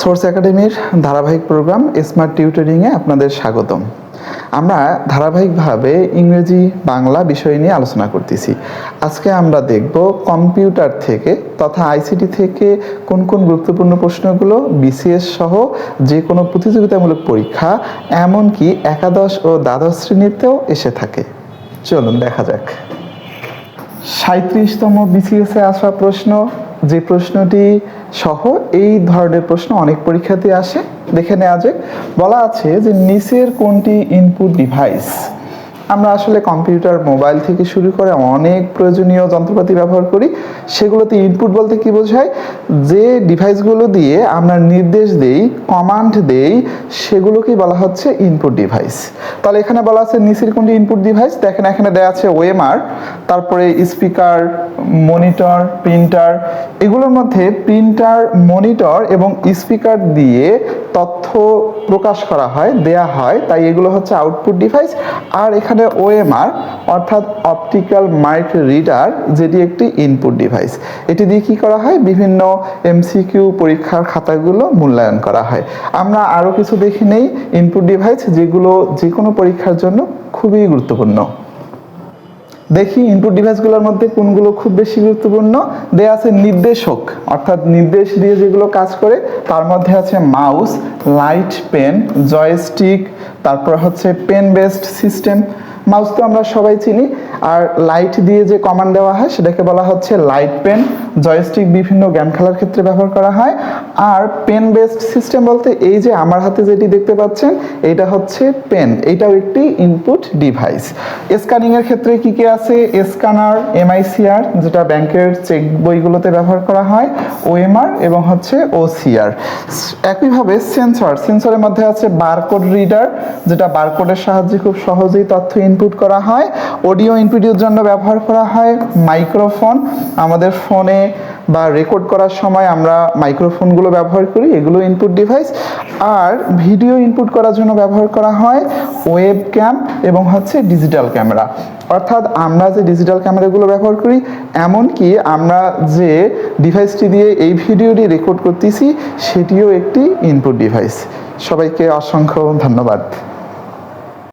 Source একাডেমির ধারাবাহিক programme smart টিউটরিংয়ে আপনাদের স্বাগতম। আমরা ধারাবাহিকভাবে ইংরেজি বাংলা বিষয় নিয়ে আলোচনা করতেছি। আজকে আমরা দেখব কম্পিউটার থেকে তথা আইসিটি থেকে কোন কোন গুরুত্বপূর্ণ প্রশ্নগুলো বিসিএস সহ যে কোনো প্রতিযোগিতামূলক পরীক্ষা, এমনকি একাদশ ও দ্বাদশ শ্রেণীতেও এসে থাকে। চলুন দেখা যাক। সাঁত্রিশতম বিসিএসে আসা প্রশ্ন। যে প্রশ্নটি সহ এই ধরনের প্রশ্ন অনেক পরীক্ষাতে আসে, দেখে নেওয়া যাক। বলা আছে যে নিচের কোনটি ইনপুট ডিভাইস আমরা আসলে কম্পিউটার, মোবাইল থেকে শুরু করে অনেক প্রয়োজনীয় যন্ত্রপাতি ব্যবহার করি। সেগুলোতে ইনপুট বলতে কি বোঝায়? যে ডিভাইসগুলো দিয়ে আমরা নির্দেশ দেই কমান্ড দেই, সেগুলোকেই বলা হচ্ছে ইনপুট ডিভাইস তাহলে এখানে বলা আছে নিচের কোনটি ইনপুট ডিভাইস দেখেন এখানে দেওয়া আছে ওএমআর তারপরে স্পিকার মনিটর প্রিন্টার এগুলোর মধ্যে প্রিন্টার মনিটর এবং স্পিকার দিয়ে তথ্য প্রকাশ করা হয়, দেয়া হয়, তাই এগুলো হচ্ছে আউটপুট ডিভাইস আর এখানে ওএমআর অর্থাৎ অপটিক্যাল মাইক রিডার যেটি একটি ইনপুট ডিভাইস এটি দিয়ে কি করা হয়? বিভিন্ন এমসিকিউ পরীক্ষার খাতাগুলো মূল্যায়ন করা হয়। আমরা আরও কিছু দেখে নেই ইনপুট ডিভাইস যেগুলো যে কোনো পরীক্ষার জন্য খুবই গুরুত্বপূর্ণ। দেখি ইনপুট ডিভাইসগুলোর মধ্যে কোনগুলো খুব বেশি গুরুত্বপূর্ণ। দে আছে নির্দেশক, অর্থাৎ নির্দেশ দিয়ে যেগুলো কাজ করে, তার মধ্যে আছে মাউস লাইট পেন জয়স্টিক তারপর হচ্ছে পেন বেসড সিস্টেম মাউস তো আমরা সবাই চিনি। আর লাইট দিয়ে যে কমান্ড দেওয়া হয়, সেটাকে বলা হচ্ছে লাইট পেন জয়স্টিক বিভিন্ন গেম খেলার ক্ষেত্রে ব্যবহার করা হয়। আর পেন বেসড সিস্টেম বলতে এই যে আমার হাতে যেটি দেখতে পাচ্ছেন এটা হচ্ছে পেন এটাও একটি ইনপুট ডিভাইস স্ক্যানিং এর ক্ষেত্রে কি কি আছে? স্ক্যানার এমআইসিআর যেটা ব্যাংকের চেক বইগুলোতে ব্যবহার করা হয়। ওএমআর এবং হচ্ছে ওসিআর একইভাবে সেন্সর সেন্সরের মধ্যে আছে বারকোড রিডার যেটা বারকোডের সাহায্যে খুব সহজেই তথ্য ইনপুট করা হয়। অডিও ইনপুটের জন্য ব্যবহার করা হয় মাইক্রোফোন। আমাদের ফোনে বা রেকর্ড করার সময় আমরা মাইক্রোফোনগুলো ব্যবহার করি, এগুলো ইনপুট ডিভাইস আর ভিডিও ইনপুট করার জন্য ব্যবহার করা হয় ওয়েব ক্যাম এবং হচ্ছে ডিজিটাল ক্যামেরা অর্থাৎ আমরা যে ডিজিটাল ক্যামেরাগুলো ব্যবহার করি, এমনকি আমরা যে ডিভাইসটি দিয়ে এই ভিডিওটি রেকর্ড করতেছি, সেটিও একটি ইনপুট ডিভাইস সবাইকে অসংখ্য ধন্যবাদ।